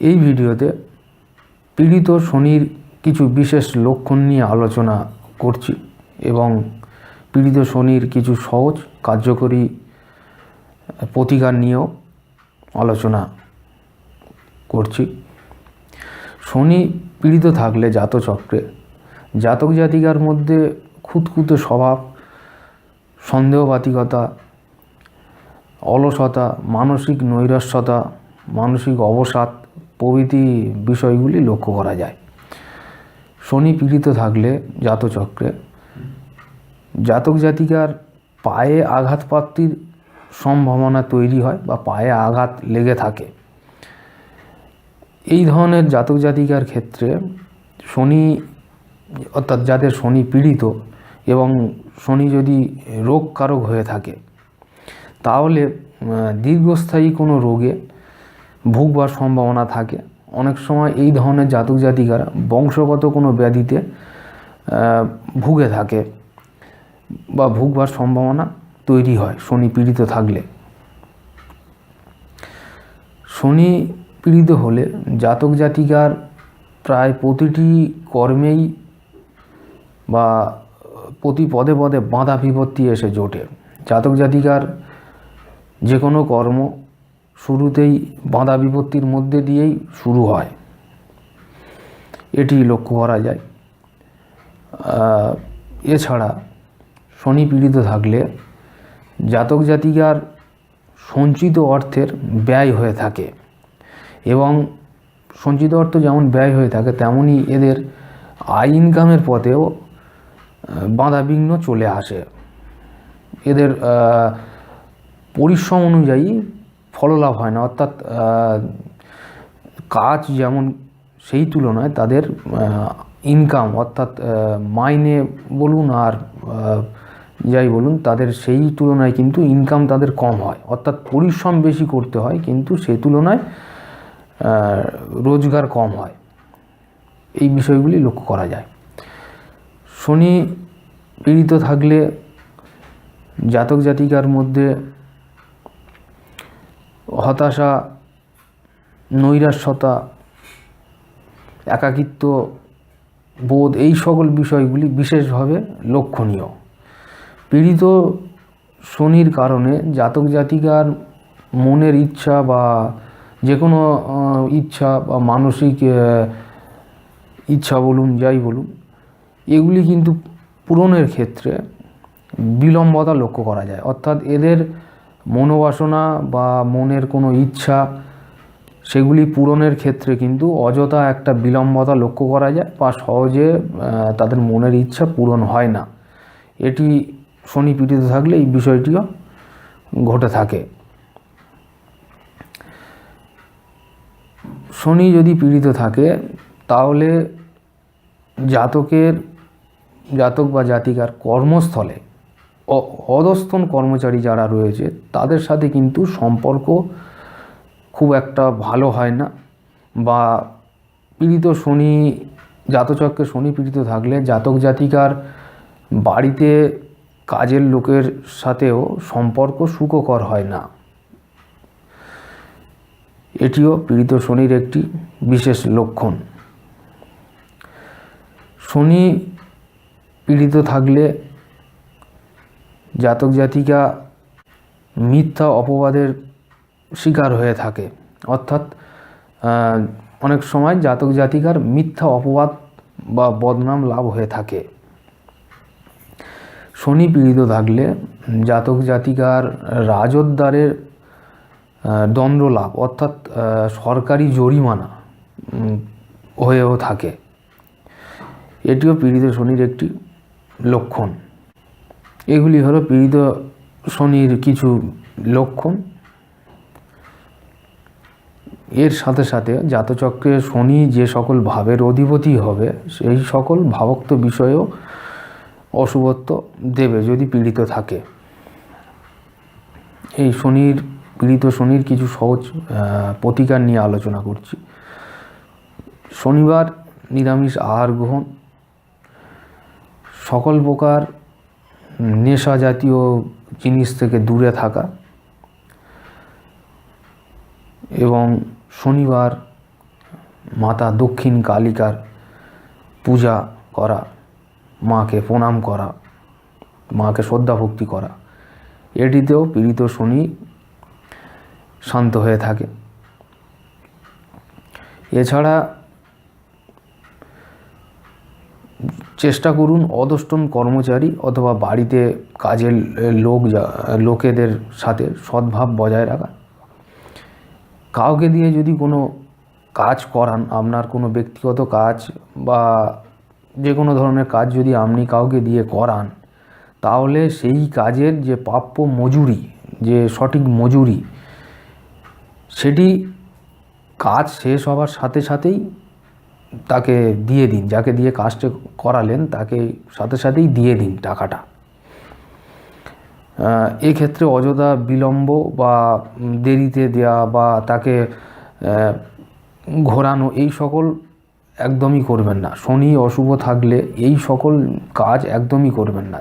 এই ভিডিওতে পীড়িত শনির কিছু বিশেষ লক্ষণ নিয়ে আলোচনা করছি এবং পীড়িত শনির কিছু সহজ, কার্যকরী প্রতিকার নিয়েও আলোচনা করছি। শনি পীড়িত থাকলে জাতচক্রে জাতক জাতিকার মধ্যে খুঁতখুঁতে স্বভাব, সন্দেহবাতিকতা, অলসতা, মানসিক নৈরাস্যতা মানসিক অবসাদ প্রভৃতি বিষয়গুলি লক্ষ্য করা যায়। শনি পীড়িত থাকলে জাতচক্রে জাতক জাতিকার পায়ে আঘাতপ্রাপ্তির সম্ভাবনা তৈরি হয় বা পায়ে আঘাত লেগে থাকে। এই ধরনের জাতক জাতিকার ক্ষেত্রে শনি অর্থাৎ যাদের শনি পীড়িত এবং শনি যদি রোগকারক হয়ে থাকে, তাহলে দীর্ঘস্থায়ী কোনো রোগে ভুগবার সম্ভাবনা থাকে। অনেক সময় এই ধরনের জাতক জাতিকারা বংশগত কোনো ব্যাধিতে ভুগে থাকে বা ভুগবার সম্ভাবনা তৈরি হয় শনি পীড়িত থাকলে। শনি পীড়িত হলে জাতক জাতিকার প্রায় প্রতিটি কর্মেই বা প্রতি পদে পদে বাঁধা বিপত্তি এসে জোটে। জাতক জাতিকার যে কোনো কর্ম শুরুতেই বাঁধা বিপত্তির মধ্যে দিয়েই শুরু হয়। এটি লক্ষ্য করা যায়। এছাড়া শনি পীড়িত থাকলে জাতক জাতিকার সঞ্চিত অর্থের ব্যয় হয়ে থাকে এবং সঞ্চিত অর্থ যেমন ব্যয় হয়ে থাকে তেমনই এদের আয় ইনকামের পথেও বাধাবিঘ্ন চলে আসে। এদের পরিশ্রম অনুযায়ী ফললাভ হয় না। অর্থাৎ কাজ যেমন সেই তুলনায় তাদের ইনকাম অর্থাৎ মাইনে বলুন আর যাই বলুন, তাদের সেই তুলনায় কিন্তু ইনকাম তাদের কম হয়। অর্থাৎ পরিশ্রম বেশি করতে হয়, কিন্তু সেই তুলনায় রোজগার কম হয়। এই বিষয়গুলি লক্ষ্য করা যায়। শনি পীড়িত থাকলে জাতক জাতিকার মধ্যে হতাশা নৈরাস্যতা একাকিত্ব, বোধ, এই সকল বিষয়গুলি বিশেষভাবে লক্ষণীয়। পীড়িত শনির কারণে জাতক জাতিকার মনের ইচ্ছা বা যে কোনো ইচ্ছা বা মানসিক ইচ্ছা বলুন, যাই বলুন, এগুলি কিন্তু পূরণের ক্ষেত্রে বিলম্বতা লক্ষ্য করা যায়। অর্থাৎ এদের মনোবাসনা বা মনের কোনো ইচ্ছা, সেগুলি পূরণের ক্ষেত্রে কিন্তু অযথা একটা বিলম্বতা লক্ষ্য করা যায় বা সহজে তাদের মনের ইচ্ছা পূরণ হয় না। এটি শনি পীড়িত থাকলে এই বিষয়টিও ঘটে থাকে। শনি যদি পীড়িত থাকে, তাহলে জাতকের, জাতক বা জাতিকার কর্মস্থলে অ- অধস্তন কর্মচারী যারা রয়েছে, তাদের সাথে কিন্তু সম্পর্ক খুব একটা ভালো হয় না। বা পীড়িত শনি, জাতচক্রে শনি পীড়িত থাকলে জাতক জাতিকার বাড়িতে কাজের লোকের সাথেও সম্পর্ক সুখকর হয় না। এটিও পীড়িত শনির একটি বিশেষ লক্ষণ। শনি পীড়িত থাকলে জাতক জাতিকা মিথ্যা অপবাদের শিকার হয়ে থাকে। অর্থাৎ অনেক সময় জাতক জাতিকার মিথ্যা অপবাদ বা বদনাম লাভ হয়ে থাকে। শনি পীড়িত থাকলে জাতক জাতিকার রাজদ্বারের দণ্ড লাভ, অর্থাৎ সরকারি জরিমানা হয়েও থাকে। এটিও পীড়িত শনির একটি লক্ষণ। এগুলি হলো পীড়িত শনির কিছু লক্ষণ। এর সাথে সাথে জাতচক্রে শনি যে সকল ভাবের অধিপতি হবে, সেই সকল ভাবক্ত বিষয়েও অশুভত্ব দেবে যদি পীড়িত থাকে। এই শনির, পীড়িত শনির কিছু সহজ প্রতিকার নিয়ে আলোচনা করছি। শনিবার নিরামিষ আহার গ্রহণ, সকল প্রকার নেশা জাতীয় জিনিস থেকে দূরে থাকা। এবং শনিবার মাতা দক্ষিণ কালিকার পূজা করা, মাকে প্রণাম করা, মাকে শ্রদ্ধা ভক্তি করা, এটিতেও পীড়িত শনি শান্ত হয়ে থাকে। এছাড়া চেষ্টা করুন অদষ্টন কর্মচারী অথবা বাড়িতে কাজের লোক যা- লোকেদের সাথে সদ্ভাব বজায় রাখা। কাউকে দিয়ে যদি কোনো কাজ করান, আপনার কোনো ব্যক্তিগত কাজ বা যে কোনো ধরনের কাজ যদি আপনি কাউকে দিয়ে করান, তাহলে সেই কাজের যে প্রাপ্য মজুরি, যে সঠিক মজুরি, সেটি কাজ শেষ হওয়ার সাথে সাথেই তাকে দিয়ে দিন, যাকে দিয়ে কাজটা করালেন তাকে সাথে সাথেই দিয়ে দিন টাকাটা। এক্ষেত্রে অযথা বিলম্ব বা দেরিতে দেয়া বা তাকে ঘোরানো এই সকল একদমই করবেন না। শনি অশুভ থাকলে এই সকল কাজ একদমই করবেন না।